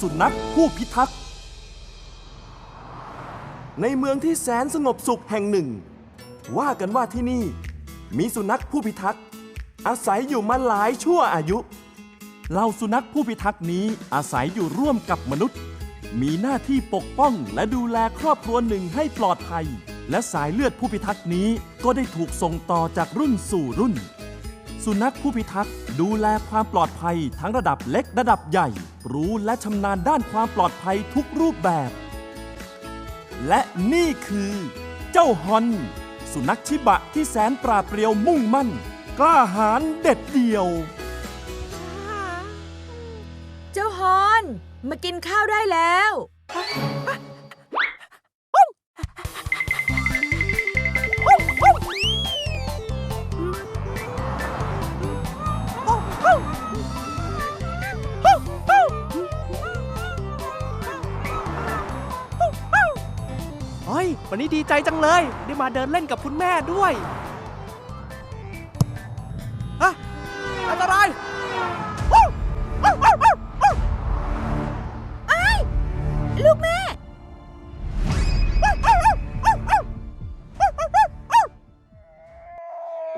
สุนัขผู้พิทักษ์ ในเมืองที่แสนสงบสุขแห่งหนึ่ง ว่ากันว่าที่นี่ มีสุนัขผู้พิทักษ์ อาศัยอยู่มาหลายชั่วอายุเหล่าสุนัขผู้พิทักษ์นี้อาศัยอยู่ร่วมกับมนุษย์ มีหน้าที่ปกป้องและดูแลครอบครัวหนึ่งให้ปลอดภัย และสายเลือดผู้พิทักษ์นี้ก็ได้ถูกส่งต่อจากรุ่นสู่รุ่น สุนัขผู้พิทักษ์ดูแลความปลอดภัยทั้งระดับเล็กระดับใหญ่ รู้และชำนาญด้านความปลอดภัยทุกรูปแบบ และนี่คือ เจ้าฮอน สุนัขชิบะที่แสนปราดเปรียวมุ่งมั่น กล้าหาญเด็ดเดี่ยว เจ้าฮอน มากินข้าวได้แล้ว วันนี้ดีใจจังเลย ได้มาเดินเล่นกับคุณแม่ด้วยฮะอันตรายลูกแม่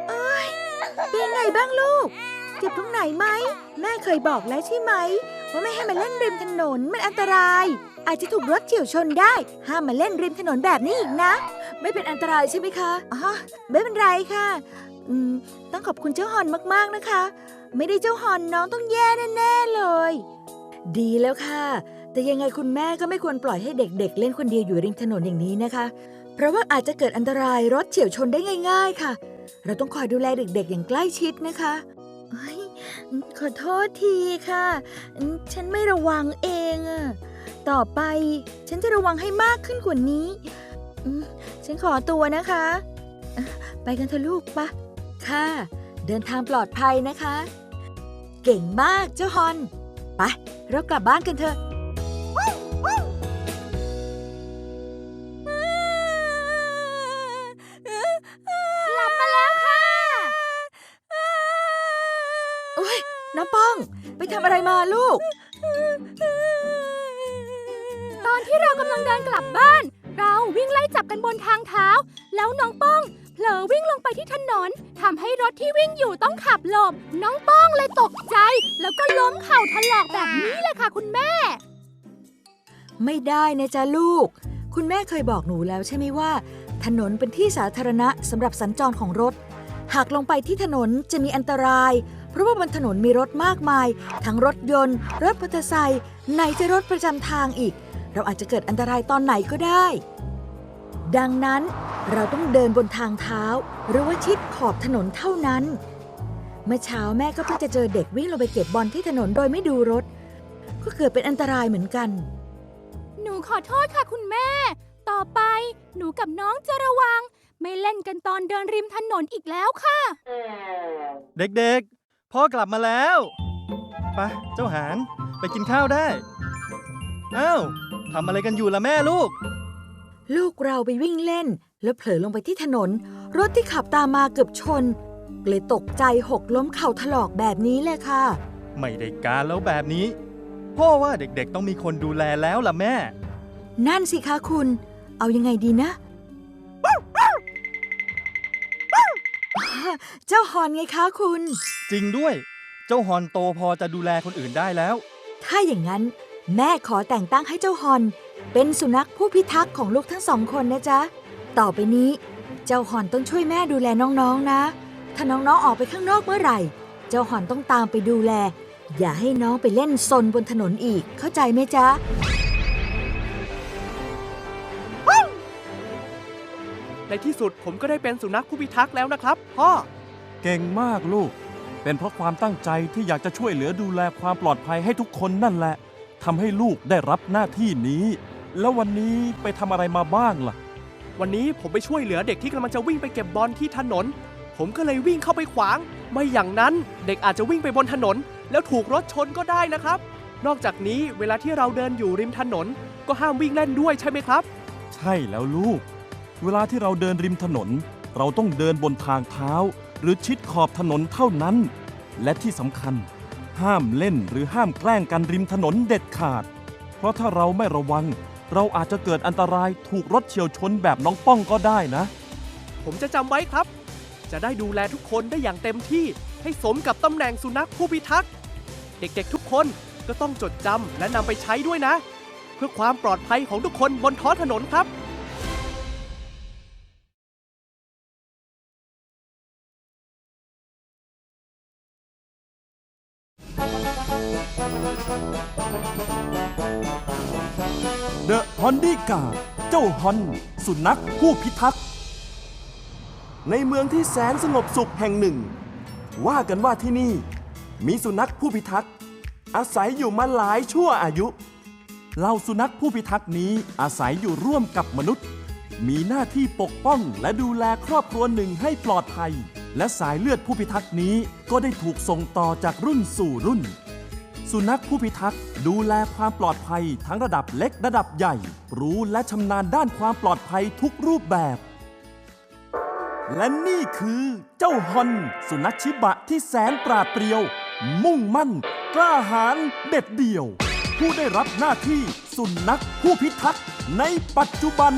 เอ้ยเป็นไงบ้างลูก เจ็บตรงไหนไหม แม่เคยบอกแล้วใช่ไหม ว่าไม่ให้มาเล่นริมถนนมันอันตราย อาจจะถูกรถเฉียวชนได้ ห้ามมาเล่นริมถนนแบบนี้อีกนะ ไม่เป็นอันตรายใช่ไหมคะอ๋อไม่เป็นไรค่ะอืมต้องขอบคุณเจ้าฮอนมากๆนะคะ ไม่ได้เจ้าฮอนน้องต้องแย่แน่ๆเลย ดีแล้วค่ะ แต่ยังไงคุณแม่ก็ไม่ควรปล่อยให้เด็กๆเล่นคนเดียวอยู่ริมถนนอย่างนี้นะคะ เพราะว่าอาจจะเกิดอันตรายรถเฉียวชนได้ง่าย ๆ ค่ะ เราต้องคอยดูแลเด็กๆ อย่างใกล้ชิดนะคะเฮ้ย ขอโทษทีค่ะ ฉันไม่ระวังเองอะต่อไปฉันจะระวังให้มากขึ้นกว่านี้ ฉันขอตัวนะคะอะไปกันเถอะลูกปะ ค่ะ เดินทางปลอดภัยนะคะ เก่งมากเจ้าฮอน ไป เรากลับบ้านกันเถอะ ทำอะไรมาลูก ตอนที่เรากำลังเดินกลับบ้าน เราวิ่งไล่จับกันบนทางเท้า แล้วน้องป้องเผลอวิ่งลงไปที่ถนนทำให้รถที่วิ่งอยู่ต้องขับหลบ น้องป้องเลยตกใจ แล้วก็ล้มเข่าถลอกแบบนี้เลยค่ะคุณแม่ ไม่ได้นะจ๊ะลูก คุณแม่เคยบอกหนูแล้วใช่ไหมว่า ถนนเป็นที่สาธารณะสำหรับสัญจรของรถ หากลงไปที่ถนนจะมีอันตราย เพราะว่าบนถนนมีรถมากมาย ทั้งรถยนต์ รถมอเตอร์ไซค์ไหนจะรถประจำทางอีก เราอาจจะเกิดอันตรายตอนไหนก็ได้ ดังนั้นเราต้องเดินบนทางเท้า หรือว่าชิดขอบถนนเท่านั้น เมื่อเช้าแม่ก็เพิ่งจะเจอเด็กวิ่งลงไปเก็บบอลที่ถนนโดยไม่ดูรถ ก็เกิดเป็นอันตรายเหมือนกัน หนูขอโทษค่ะคุณแม่ ต่อไปหนูกับน้องจะระวัง ไม่เล่นกันตอนเดินริมถนนอีกแล้วค่ะ เด็กๆ พ่อกลับมาแล้วไปเจ้าหานไปกินข้าวได้อ้าวทำอะไรกันอยู่ล่ะแม่ลูก ลูกเราไปวิ่งเล่น แล้วเผลอลงไปที่ถนน รถที่ขับตามมาเกือบชน เลยตกใจหกล้มเข่าถลอกแบบนี้เลยค่ะ ไม่ได้การแล้วแบบนี้ พ่อว่าเด็กๆต้องมีคนดูแลแล้วล่ะแม่ นั่นสิคะคุณ เอายังไงดีนะ เจ้าฮอนไงคะคุณ จริงด้วย เจ้าฮอนโตพอจะดูแลคนอื่นได้แล้ว ถ้าอย่างนั้น แม่ขอแต่งตั้งให้เจ้าฮอน เป็นสุนัขผู้พิทักษ์ของลูกทั้งสองคนนะจ๊ะ ต่อไปนี้ เจ้าฮอนต้องช่วยแม่ดูแลน้องๆนะ ถ้าน้องๆออกไปข้างนอกเมื่อไหร่ เจ้าฮอนต้องตามไปดูแล อย่าให้น้องไปเล่นซนบนถนนอีกเข้าใจไหมจ๊ะ ในที่สุดผมก็ได้เป็นสุนัขผู้พิทักษ์แล้วนะครับ พ่อ เก่งมากลูก เป็นเพราะความตั้งใจที่อยากจะช่วยเหลือดูแลความปลอดภัยให้ทุกคนนั่นแหละทำให้ลูกได้รับหน้าที่นี้ แล้ววันนี้ไปทำอะไรมาบ้างล่ะ วันนี้ผมไปช่วยเหลือเด็กที่กำลังจะวิ่งไปเก็บบอลที่ถนน ผมก็เลยวิ่งเข้าไปขวาง ไม่อย่างนั้นเด็กอาจจะวิ่งไปบนถนน แล้วถูกรถชนก็ได้นะครับ นอกจากนี้เวลาที่เราเดินอยู่ริมถนน ก็ห้ามวิ่งเล่นด้วยใช่ไหมครับ ใช่แล้วลูก เวลาที่เราเดินริมถนน เราต้องเดินบนทางเท้า หรือชิดขอบถนนเท่านั้น และที่สำคัญ ห้ามเล่นหรือห้ามแกล้งกันริมถนนเด็ดขาด เพราะถ้าเราไม่ระวัง เราอาจจะเกิดอันตรายถูกรถเฉียวชนแบบน้องป้องก็ได้นะ ผมจะจำไว้ครับ จะได้ดูแลทุกคนได้อย่างเต็มที่ ให้สมกับตำแหน่งสุนัขผู้พิทักษ์เด็กๆ ทุกคนก็ต้องจดจำและนำไปใช้ด้วยนะ เพื่อความปลอดภัยของทุกคนบนท้องถนนครับ เดอะฮอนดี้กาเจ้าฮอนสุนัขผู้พิทักษ์ ในเมืองที่แสนสงบสุขแห่งหนึ่ง ว่ากันว่าที่นี่ มีสุนัขผู้พิทักษ์ อาศัยอยู่มาหลายชั่วอายุเหล่าสุนัขผู้พิทักษ์นี้อาศัยอยู่ร่วมกับมนุษย์ มีหน้าที่ปกป้องและดูแลครอบครัวหนึ่งให้ปลอดภัย และสายเลือดผู้พิทักษ์นี้ก็ได้ถูกส่งต่อจากรุ่นสู่รุ่น สุนัขผู้พิทักษ์ดูแลความปลอดภัยทั้งระดับเล็กระดับใหญ่ รู้และชำนาญด้านความปลอดภัยทุกรูปแบบ และนี่คือเจ้าฮอนสุนัขชิบะที่แสนปราดเปรียว มุ่งมั่น กล้าหาญเด็ดเดี่ยว ผู้ได้รับหน้าที่สุนัขผู้พิทักษ์ในปัจจุบัน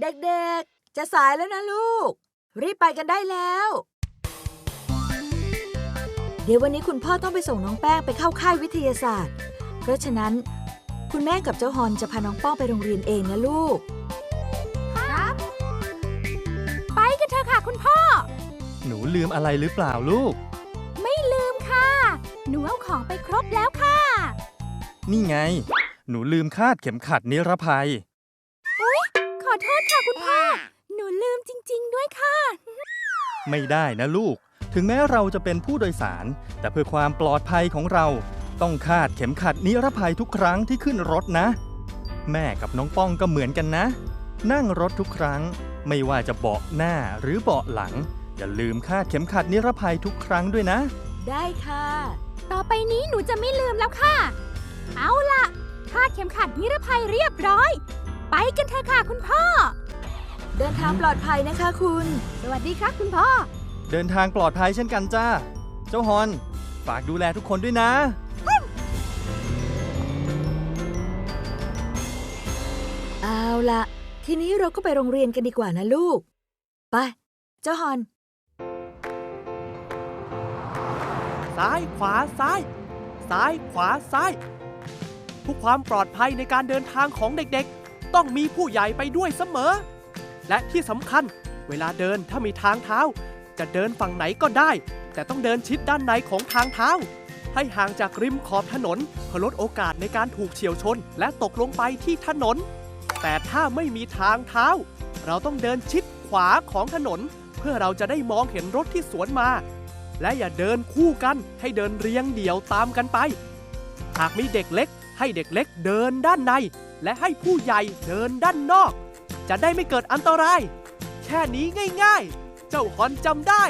เด็กๆ จะสายแล้วนะลูก รีบไปกันได้แล้ว เดี๋ยววันนี้คุณพ่อต้องไปส่งน้องแป้งไปเข้าค่ายวิทยาศาสตร์ เพราะฉะนั้น คุณแม่กับเจ้าฮอนจะพาน้องป้องไปโรงเรียนเองนะลูกไปกันเถอะค่ะคุณพ่อ หนูลืมอะไรหรือเปล่าลูก ไม่ลืมค่ะ หนูเอาของไปครบแล้วค่ะ นี่ไง หนูลืมคาดเข็มขัดนิรภัย ไม่ได้นะลูก ถึงแม้เราจะเป็นผู้โดยสาร แต่เพื่อความปลอดภัยของเรา ต้องคาดเข็มขัดนิรภัยทุกครั้งที่ขึ้นรถนะ แม่กับน้องป้องก็เหมือนกันนะ นั่งรถทุกครั้ง ไม่ว่าจะเบาะหน้าหรือเบาะหลัง อย่าลืมคาดเข็มขัดนิรภัยทุกครั้งด้วยนะ ได้ค่ะ ต่อไปนี้หนูจะไม่ลืมแล้วค่ะ เอาล่ะ คาดเข็มขัดนิรภัยเรียบร้อย ไปกันเถอะค่ะคุณพ่อ เดินทางปลอดภัยนะคะคุณ สวัสดีครับคุณพ่อ เดินทางปลอดภัยเช่นกันจ้า เจ้าฮอน ฝากดูแลทุกคนด้วยนะ เอาละทีนี้เราก็ไปโรงเรียนกันดีกว่านะลูก ไป เจ้าฮอน ซ้ายขวาซ้าย ซ้ายขวาซ้ายเพื่อความปลอดภัยในการเดินทางของเด็กๆ ต้องมีผู้ใหญ่ไปด้วยเสมอ และที่สำคัญ เวลาเดินถ้ามีทางเท้า จะเดินฝั่งไหนก็ได้ แต่ต้องเดินชิดด้านในของทางเท้า ให้ห่างจากริมขอบถนนเพื่อลดโอกาสในการถูกเฉียวชน และตกลงไปที่ถนน แต่ถ้าไม่มีทางเท้า เราต้องเดินชิดขวาของถนน เพื่อเราจะได้มองเห็นรถที่สวนมา และอย่าเดินคู่กันให้เดินเรียงเดี่ยวตามกันไป หากมีเด็กเล็ก ให้เด็กเล็กเดินด้านใน และให้ผู้ใหญ่เดินด้านนอก จะได้ไม่เกิดอันตราย แค่นี้ง่ายๆ เจ้าฮอนจำได้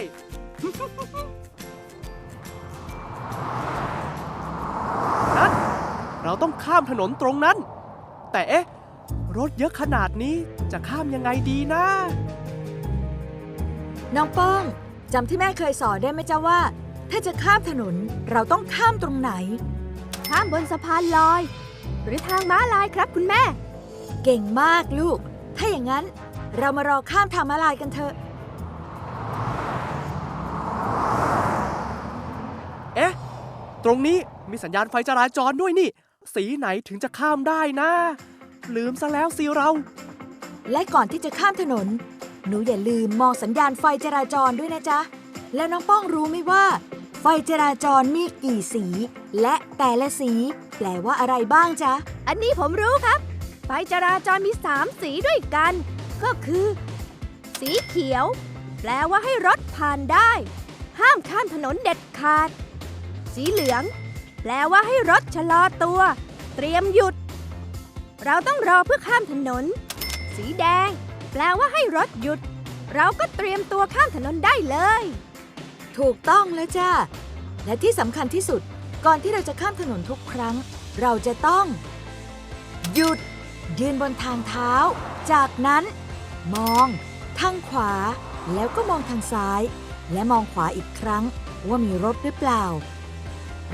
นั่นเราต้องข้ามถนนตรงนั้น แต่เอ๊ะ รถเยอะขนาดนี้จะข้ามยังไงดีนะ น้องป้องจำที่แม่เคยสอนได้ไหมจ๊ะว่า ถ้าจะข้ามถนนเราต้องข้ามตรงไหน ข้ามบนสะพานลอย หรือทางม้าลายครับคุณแม่ เก่งมากลูก ถ้าอย่างนั้นเรามารอข้ามทางม้าลายกันเถอะ เอ๊ะ ตรงนี้มีสัญญาณไฟจราจรด้วยนี่ สีไหนถึงจะข้ามได้นะ ลืมซะแล้วสิเรา และก่อนที่จะข้ามถนน หนูอย่าลืมมองสัญญาณไฟจราจรด้วยนะจ๊ะ แล้วน้องป้องรู้ไหมว่า ไฟจราจรมีกี่สี และแต่ละสี แปลว่าอะไรบ้างจ๊ะ อันนี้ผมรู้ครับ ไฟจราจรมี3สีด้วยกัน ก็คือ สีเขียว แปลว่าให้รถผ่านได้ ห้ามข้ามถนนเด็ดขาด สีเหลือง แปลว่าให้รถชะลอตัว เตรียมหยุด เราต้องรอเพื่อข้ามถนน สีแดง แปลว่าให้รถหยุด เราก็เตรียมตัวข้ามถนนได้เลย ถูกต้องแล้วจ้าและที่สำคัญที่สุด ก่อนที่เราจะข้ามถนนทุกครั้ง เราจะต้อง หยุด ยืนบนทางเท้า จากนั้น มองทางขวา แล้วก็มองทางซ้าย และมองขวาอีกครั้งว่ามีรถหรือเปล่า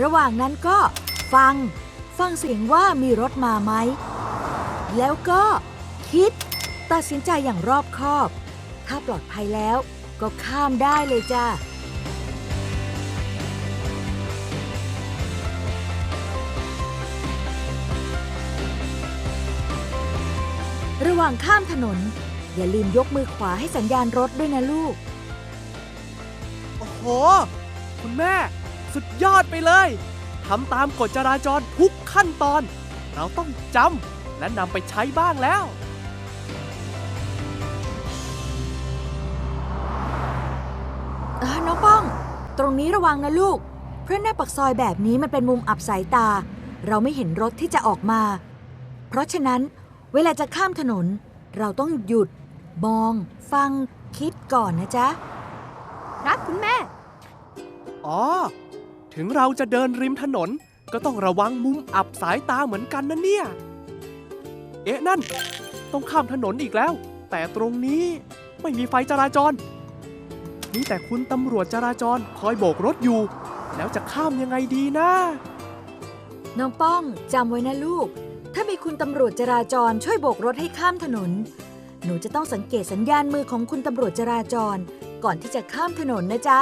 ระหว่างนั้นก็ฟัง ฟังเสียงว่ามีรถมาไหม แล้วก็คิด ตัดสินใจอย่างรอบคอบ ถ้าปลอดภัยแล้วก็ข้ามได้เลยจ้า ระหว่างข้ามถนน อย่าลืมยกมือขวาให้สัญญาณรถด้วยนะลูก โอ้โห คุณแม่ สุดยอดไปเลยทำตามกฎจราจรทุกขั้นตอน เราต้องจำและนำไปใช้บ้างแล้ว เออน้องป้อง ตรงนี้ระวังนะลูก เพราะหน้าปักซอยแบบนี้มันเป็นมุมอับสายตา เราไม่เห็นรถที่จะออกมา เพราะฉะนั้น เวลาจะข้ามถนน เราต้องหยุด มอง ฟัง คิดก่อนนะจ๊ะ ครับคุณแม่ อ๋อ ถึงเราจะเดินริมถนน ก็ต้องระวังมุมอับสายตาเหมือนกันนะเนี่ย เอ๊ะนั่น ต้องข้ามถนนอีกแล้ว แต่ตรงนี้ไม่มีไฟจราจร มีแต่คุณตำรวจจราจรคอยโบกรถอยู่ แล้วจะข้ามยังไงดีนะ น้องป้องจำไว้นะลูกถ้ามี คุณตำรวจจราจรช่วยโบกรถให้ข้ามถนน หนูจะต้องสังเกตสัญญาณมือของคุณตำรวจจราจร ก่อนที่จะข้ามถนนนะจ๊ะ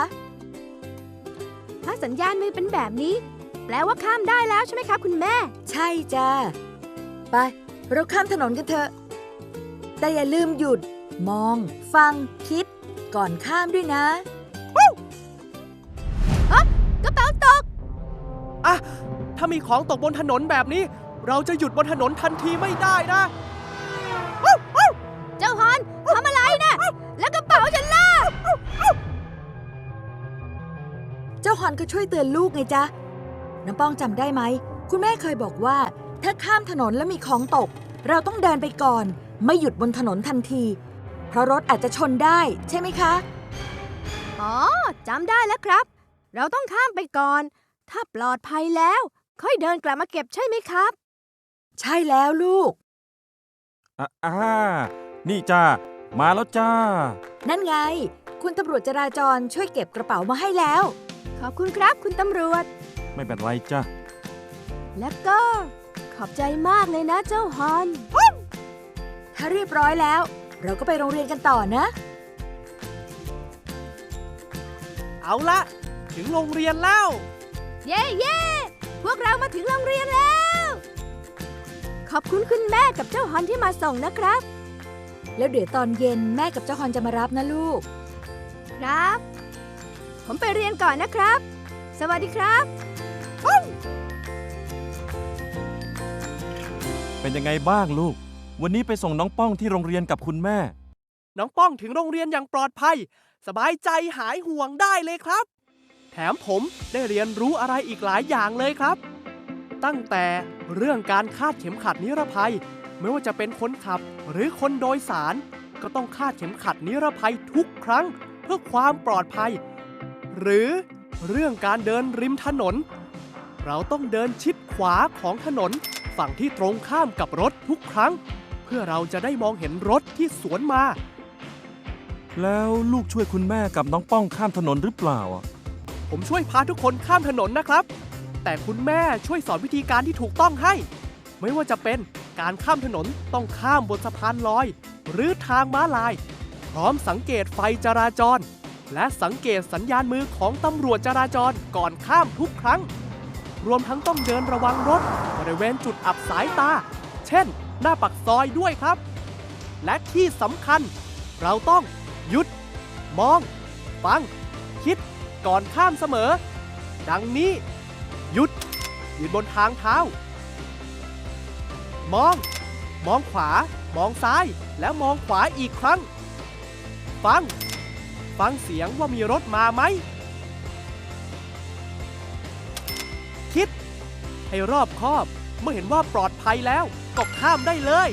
ถ้าสัญญาณมือเป็นแบบนี้ แปลว่าข้ามได้แล้วใช่ไหมครับคุณแม่ ใช่จ้าไป เราข้ามถนนกันเถอะ แต่อย่าลืมหยุด มอง ฟัง คิด ก่อนข้ามด้วยนะกระเป๋าตกอะถ้ามีของตกบนถนนแบบนี้ เราจะหยุดบนถนนทันทีไม่ได้นะเจ้าฮอนทำอะไรนะแล้วกระเป๋าฉันล่ะ เจ้าฮอนก็ช่วยเตือนลูกไงจ๊ะ น้องป้องจำได้ไหม คุณแม่เคยบอกว่า ถ้าข้ามถนนแล้วมีของตก เราต้องเดินไปก่อน ไม่หยุดบนถนนทันที เพราะรถอาจจะชนได้ใช่ไหมคะ อ๋อจำได้แล้วครับ เราต้องข้ามไปก่อน ถ้าปลอดภัยแล้ว ค่อยเดินกลับมาเก็บใช่ไหมครับ ใช่แล้วลูก อ่าอ่านี่จ้ามาแล้วจ้า นั่นไง คุณตำรวจจราจรช่วยเก็บกระเป๋ามาให้แล้ว ขอบคุณครับคุณตำรวจ ไม่เป็นไรจ้าแล้วก็ ขอบใจมากเลยนะเจ้าฮอน ถ้าเรียบร้อยแล้ว เราก็ไปโรงเรียนกันต่อนะ เอาละ ถึงโรงเรียนแล้ว เย่เย่พวกเรามาถึงโรงเรียนแล้ว ขอบคุณคุณแม่กับเจ้าฮอนที่มาส่งนะครับ แล้วเดี๋ยวตอนเย็นแม่กับเจ้าฮอนจะมารับนะลูก ครับ ผมไปเรียนก่อนนะครับ สวัสดีครับเป็นยังไงบ้างลูก วันนี้ไปส่งน้องป้องที่โรงเรียนกับคุณแม่ น้องป้องถึงโรงเรียนอย่างปลอดภัย สบายใจหายห่วงได้เลยครับ แถมผมได้เรียนรู้อะไรอีกหลายอย่างเลยครับ ตั้งแต่เรื่องการคาดเข็มขัดนิรภัย ไม่ว่าจะเป็นคนขับหรือคนโดยสาร ก็ต้องคาดเข็มขัดนิรภัยทุกครั้งเพื่อความปลอดภัย หรือเรื่องการเดินริมถนน เราต้องเดินชิดขวาของถนน ฝั่งที่ตรงข้ามกับรถทุกครั้ง เพื่อเราจะได้มองเห็นรถที่สวนมา แล้วลูกช่วยคุณแม่กับน้องป้องข้ามถนนหรือเปล่าอะผมช่วยพาทุกคนข้ามถนนนะครับ แต่คุณแม่ช่วยสอนวิธีการที่ถูกต้องให้ ไม่ว่าจะเป็นการข้ามถนนต้องข้ามบนสะพานลอย หรือทางม้าลาย พร้อมสังเกตไฟจราจร และสังเกตสัญญาณมือของตำรวจจราจรก่อนข้ามทุกครั้ง รวมทั้งต้องเดินระวังรถบริเวณจุดอับสายตา เช่น หน้าปักซอยด้วยครับ และที่สำคัญ เราต้องหยุด มอง ฟัง คิดก่อนข้ามเสมอ ดังนี้ หยุด ยืนบนทางเท้า มอง มองขวา มองซ้าย แล้วมองขวาอีกครั้ง ฟัง ฟังเสียงว่ามีรถมาไหม คิด ให้รอบคอบ เมื่อเห็นว่าปลอดภัยแล้ว ก็ข้ามได้เลย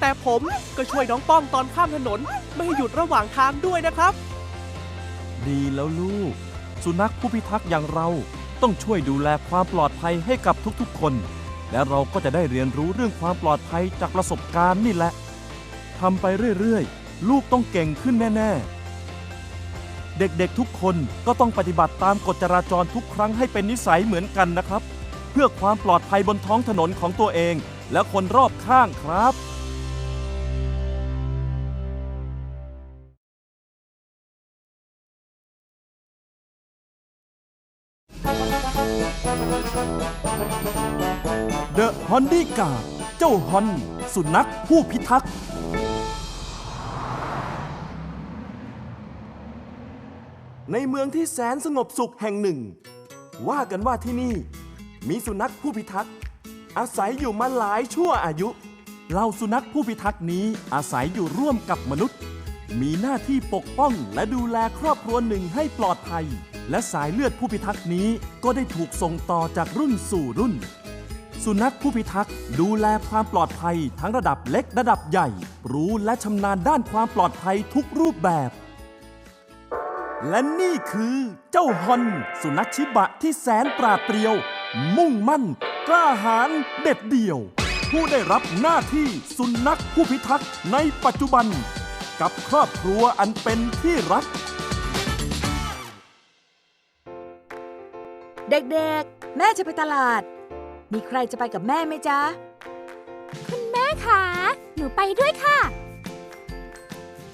แต่ผมก็ช่วยน้องป้องตอนข้ามถนน ไม่ให้หยุดระหว่างทางด้วยนะครับ ดีแล้วลูก สุนัขผู้พิทักษ์อย่างเรา ต้องช่วยดูแลความปลอดภัยให้กับทุกๆ คน และเราก็จะได้เรียนรู้เรื่องความปลอดภัยจากประสบการณ์นี่แหละทำไปเรื่อยๆ ลูกต้องเก่งขึ้นแน่ๆ เด็กๆทุกคนก็ต้องปฏิบัติตามกฎจราจรทุกครั้งให้เป็นนิสัยเหมือนกันนะครับ เพื่อความปลอดภัยบนท้องถนนของตัวเอง และคนรอบข้างครับ The h o n d y g u a r d เจ้าฮอน สุนัขผู้พิทักษ์ในเมืองที่แสนสงบสุขแห่งหนึ่ง ว่ากันว่าที่นี่ มีสุนัขผู้พิทักษ์อาศัยอยู่มาหลายชั่วอายุเหล่าสุนัขผู้พิทักษ์นี้อาศัยอยู่ร่วมกับมนุษย์ มีหน้าที่ปกป้องและดูแลครอบครัวหนึ่งให้ปลอดภัย และสายเลือดผู้พิทักษ์นี้ก็ได้ถูกส่งต่อจากรุ่นสู่รุ่น สุนัขผู้พิทักษ์ดูแลความปลอดภัยทั้งระดับเล็กระดับใหญ่ รู้และชำนาญด้านความปลอดภัยทุกรูปแบบ และนี่คือเจ้าฮอนสุนัขชิบะที่แสนปราดเปรียว มุ่งมั่น กล้าหาญเด็ดเดี่ยว ผู้ได้รับหน้าที่สุนัขผู้พิทักษ์ในปัจจุบัน กับครอบครัวอันเป็นที่รัก เด็กๆ แม่จะไปตลาด มีใครจะไปกับแม่ไหมจ๊ะแม่ขาหนูไปด้วยค่ะ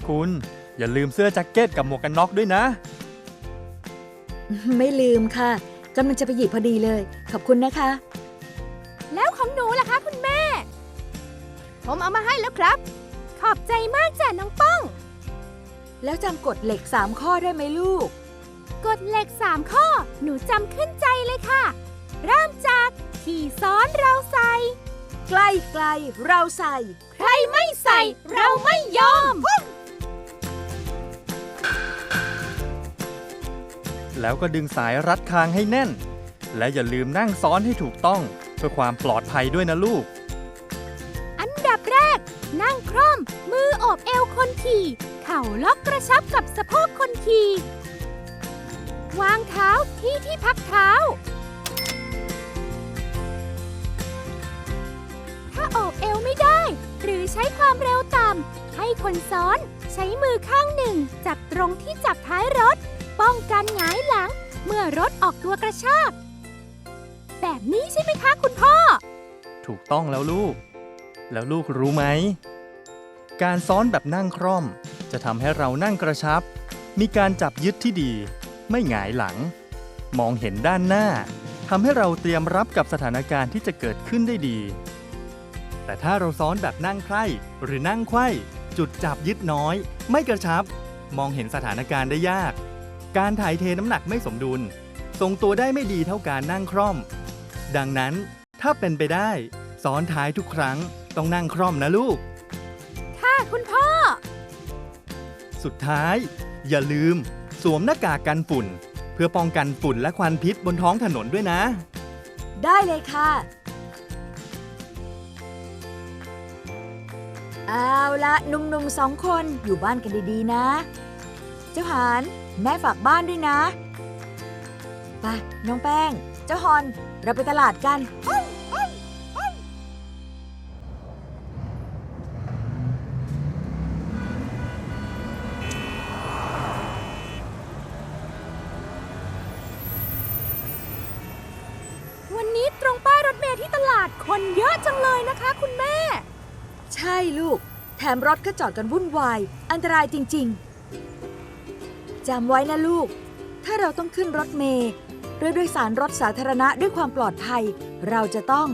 คุณอย่าลืมเสื้อแจ็คเก็ตกับหมวกกันน็อกด้วยนะ ไม่ลืมค่ะกำลังจะไปหยิบพอดีเลย ขอบคุณนะคะ แล้วของหนูล่ะคะคุณแม่ ผมเอามาให้แล้วครับ ขอบใจมากจ้ะน้องป้อง แล้วจำกฎเหล็ก3ข้อได้ไหมลูก กฎเหล็ก 3 ข้อ หนูจำขึ้นใจเลยค่ะ เริ่มจากขี่ซ้อนเราใส่ ใกล้ไกลเราใส่ ใครไม่ใส่เราไม่ยอม แล้วก็ดึงสายรัดคางให้แน่น และอย่าลืมนั่งซ้อนให้ถูกต้อง เพื่อความปลอดภัยด้วยนะลูก อันดับแรก นั่งคร่อม มือโอบเอวคนขี่ เข่าล็อกกระชับกับสะโพกคนขี่ วางเท้าที่ที่พักเท้า ถ้าโอบเอวไม่ได้ หรือใช้ความเร็วต่ำ ให้คนซ้อนใช้มือข้างหนึ่ง จับตรงที่จับท้ายรถ ป้องกันหงายหลัง เมื่อรถออกตัวกระชาก แบบนี้ใช่ไหมคะคุณพ่อ ถูกต้องแล้วลูก แล้วลูกรู้ไหม การซ้อนแบบนั่งคร่อม จะทำให้เรานั่งกระชับ มีการจับยึดที่ดี ไม่หงายหลัง มองเห็นด้านหน้าทำให้เราเตรียมรับกับสถานการณ์ที่จะเกิดขึ้นได้ดี แต่ถ้าเราซ้อนแบบนั่งไพร่หรือนั่งไขว้ จุดจับยึดน้อย ไม่กระชับ มองเห็นสถานการณ์ได้ยาก การถ่ายเทน้ำหนักไม่สมดุล ทรงตัวได้ไม่ดีเท่าการนั่งคร่อม ดังนั้นถ้าเป็นไปได้ ซ้อนท้ายทุกครั้งต้องนั่งคร่อมนะลูก ค่ะคุณพ่อ สุดท้าย อย่าลืม สวมหน้ากากกันฝุ่น เพื่อป้องกันฝุ่นและควันพิษบนท้องถนนด้วยนะ ได้เลยค่ะเอาละหนุ่มๆสองคนอยู่บ้านกันดีๆนะ เจ้าหานแม่ฝากบ้านด้วยนะ ไปน้องแป้ง เจ้าฮอน เราไปตลาดกันวัน มรถก็จอดกันวุ่นวาย อันตรายจริง ๆจำไว้นะลูก ถ้าเราต้องขึ้นรถเมล์หรือโดยสารรถสาธารณะด้วยความปลอดภัย เราจะต้อง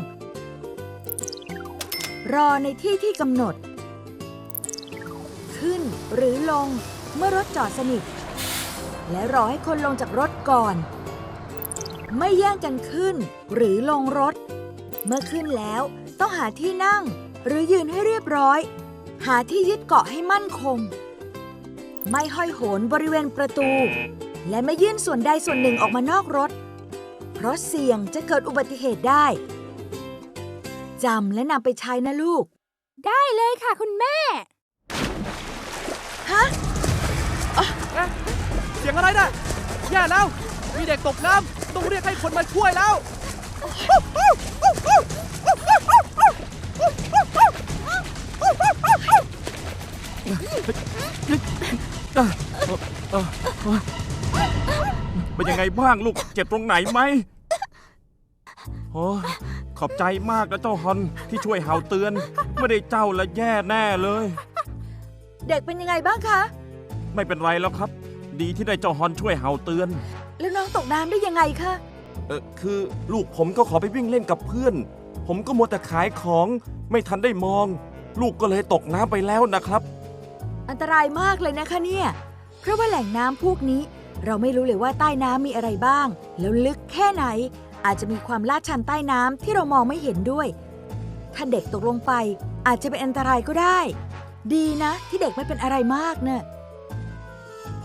รอในที่ที่กำหนด ขึ้นหรือลงเมื่อรถจอดสนิท และรอให้คนลงจากรถก่อน ไม่แย่งกันขึ้น หรือลงรถ เมื่อขึ้นแล้วต้องหาที่นั่ง หรือยืนให้เรียบร้อย หาที่ยึดเกาะให้มั่นคง ไม่ห้อยโหนบริเวณประตู และไม่ยื่นส่วนใดส่วนหนึ่งออกมานอกรถ เพราะเสี่ยงจะเกิดอุบัติเหตุได้จำและนำไปใช้นะลูก ได้เลยค่ะคุณแม่ ฮะเสียงอะไรน่ะแย่แล้ว มีเด็กตกน้ำต้องเรียกให้คนมาช่วยแล้ว เป็นยังไงบ้างลูก เจ็บตรงไหนไหมโอ้ยขอบใจมากนะเจ้าฮอนที่ช่วยเห่าเตือน ไม่ได้เจ้าละแย่แน่เลย เด็กเป็นยังไงบ้างคะ ไม่เป็นไรแล้วครับ ดีที่ได้เจ้าฮอนช่วยเห่าเตือน แล้วน้องตกน้ำได้ยังไงคะ เออคือลูกผมก็ขอไปวิ่งเล่นกับเพื่อน ผมก็มัวแต่ขายของ ไม่ทันได้มอง ลูกก็เลยตกน้ำไปแล้วนะครับ อันตรายมากเลยนะคะเนี่ย เพราะว่าแหล่งน้ำพวกนี้ เราไม่รู้เลยว่าใต้น้ำมีอะไรบ้าง แล้วลึกแค่ไหน อาจจะมีความลาดชันใต้น้ำที่เรามองไม่เห็นด้วย ถ้าเด็กตกลงไป อาจจะเป็นอันตรายก็ได้ ดีนะ ที่เด็กไม่เป็นอะไรมากเนะ่ะ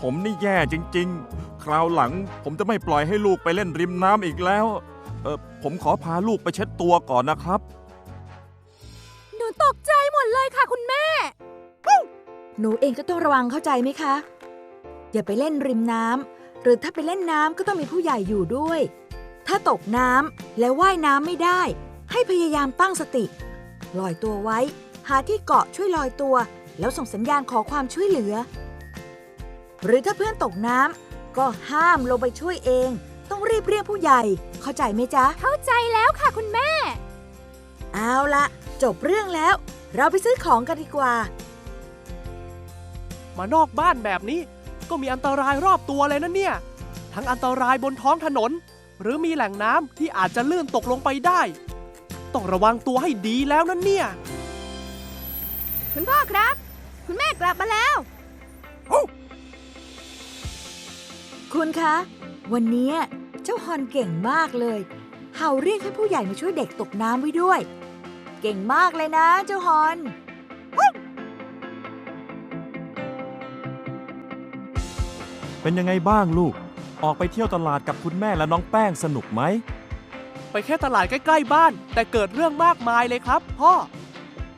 ผมนี่แย่จริง ๆ คราวหลัง ผมจะไม่ปล่อยให้ลูกไปเล่นริมน้ำอีกแล้ว เออผมขอพาลูกไปเช็ดตัวก่อนนะครับ หนูตกใจหมดเลยค่ะคุณแม่ หนูเองก็ต้องระวังเข้าใจไหมคะ อย่าไปเล่นริมน้ำหรือถ้าไปเล่นน้ำก็ต้องมีผู้ใหญ่อยู่ด้วย ถ้าตกน้ำแล้วว่ายน้ำไม่ได้ ให้พยายามตั้งสติ ลอยตัวไว้ หาที่เกาะช่วยลอยตัว แล้วส่งสัญญาณขอความช่วยเหลือ หรือถ้าเพื่อนตกน้ำก็ห้ามลงไปช่วยเอง ต้องรีบเรียกผู้ใหญ่ เข้าใจไหมจ๊ะ เข้าใจแล้วค่ะคุณแม่ เอาละจบเรื่องแล้ว เราไปซื้อของกันดีกว่า มานอกบ้านแบบนี้ ก็มีอันตรายรอบตัวเลยนะเนี่ย ทั้งอันตรายบนท้องถนน หรือมีแหล่งน้ำที่อาจจะลื่นตกลงไปได้ ต้องระวังตัวให้ดีแล้วนะเนี่ย คุณพ่อครับ คุณแม่กลับมาแล้ว คุณคะ วันนี้เจ้าฮอนเก่งมากเลย เห่าเรียกให้ผู้ใหญ่มาช่วยเด็กตกน้ำไว้ด้วย เก่งมากเลยนะ เจ้าฮอน เป็นยังไงบ้างลูก ออกไปเที่ยวตลาดกับคุณแม่และน้องแป้งสนุกไหม ไปแค่ตลาดใกล้ ๆ บ้าน แต่เกิดเรื่องมากมายเลยครับ พ่อ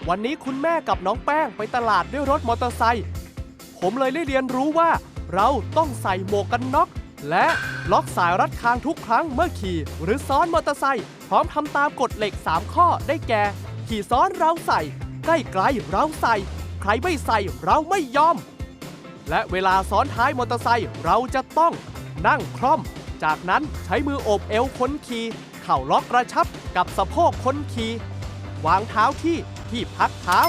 วันนี้คุณแม่กับน้องแป้งไปตลาดด้วยรถมอเตอร์ไซค์ผมเลยได้เรียนรู้ว่า เราต้องใส่หมวกกันน็อก และล็อกสายรัดคางทุกครั้งเมื่อขี่ หรือซ้อนมอเตอร์ไซค์พร้อมทำตามกฎเหล็ก 3 ข้อได้แก่ ขี่ซ้อนเราใส่ ใกล้ไกลเราใส่ ใครไม่ใส่เราไม่ยอม และเวลาซ้อนท้ายมอเตอร์ไซค์เราจะต้องนั่งคล่อม จากนั้นใช้มือโอบเอวคนขี่เข่าล็อกกระชับกับสะโพกคนขี่วางเท้าที่ที่พักเท้า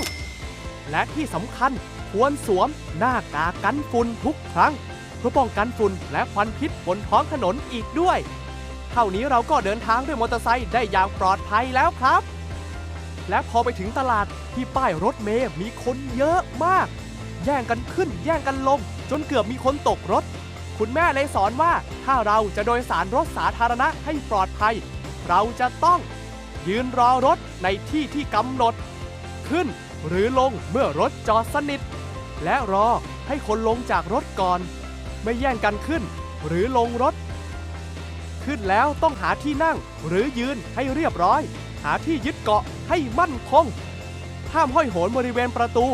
และที่สำคัญควรสวมหน้ากากกันฝุ่นทุกครั้ง เพื่อป้องกันฝุ่นและควันพิษบนท้องถนนอีกด้วย เท่านี้เราก็เดินทางด้วยมอเตอร์ไซค์ได้อย่างปลอดภัยแล้วครับ และพอไปถึงตลาดที่ป้ายรถเมย์มีคนเยอะมาก แย่งกันขึ้น แย่งกันลง จนเกือบมีคนตกรถ คุณแม่เลยสอนว่า ถ้าเราจะโดยสารรถสาธารณะให้ปลอดภัย เราจะต้อง ยืนรอรถในที่ที่กำหนด ขึ้นหรือลงเมื่อรถจอดสนิท และรอให้คนลงจากรถก่อน ไม่แย่งกันขึ้น หรือลงรถ ขึ้นแล้วต้องหาที่นั่งหรือยืนให้เรียบร้อย หาที่ยึดเกาะให้มั่นคงห้ามห้อยโหนบริเวณประตู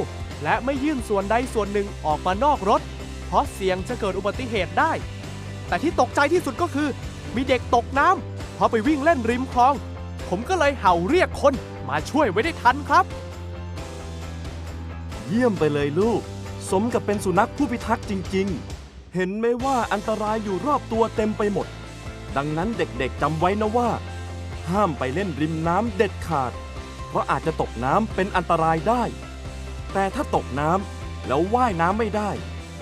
และไม่ยื่นส่วนใดส่วนหนึ่งออกมานอกรถ เพราะเสี่ยงจะเกิดอุบัติเหตุได้ แต่ที่ตกใจที่สุดก็คือ มีเด็กตกน้ำเพราะไปวิ่งเล่นริมคลอง ผมก็เลยเห่าเรียกคนมาช่วยไว้ได้ทันครับ เยี่ยมไปเลยลูก สมกับเป็นสุนัขผู้พิทักษ์จริง ๆ เห็นไหมว่าอันตรายอยู่รอบตัวเต็มไปหมด ดังนั้นเด็กๆจำไว้นะว่า ห้ามไปเล่นริมน้ำเด็ดขาด เพราะอาจจะตกน้ำเป็นอันตรายได้ แต่ถ้าตกน้ำแล้วว่ายน้ำไม่ได้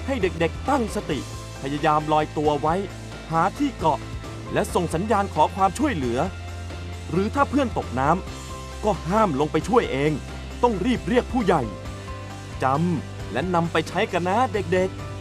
ให้เด็กๆตั้งสติ พยายามลอยตัวไว้ หาที่เกาะ และส่งสัญญาณขอความช่วยเหลือ หรือถ้าเพื่อนตกน้ำก็ห้ามลงไปช่วยเอง ต้องรีบเรียกผู้ใหญ่จำและนำไปใช้กันนะเด็กๆ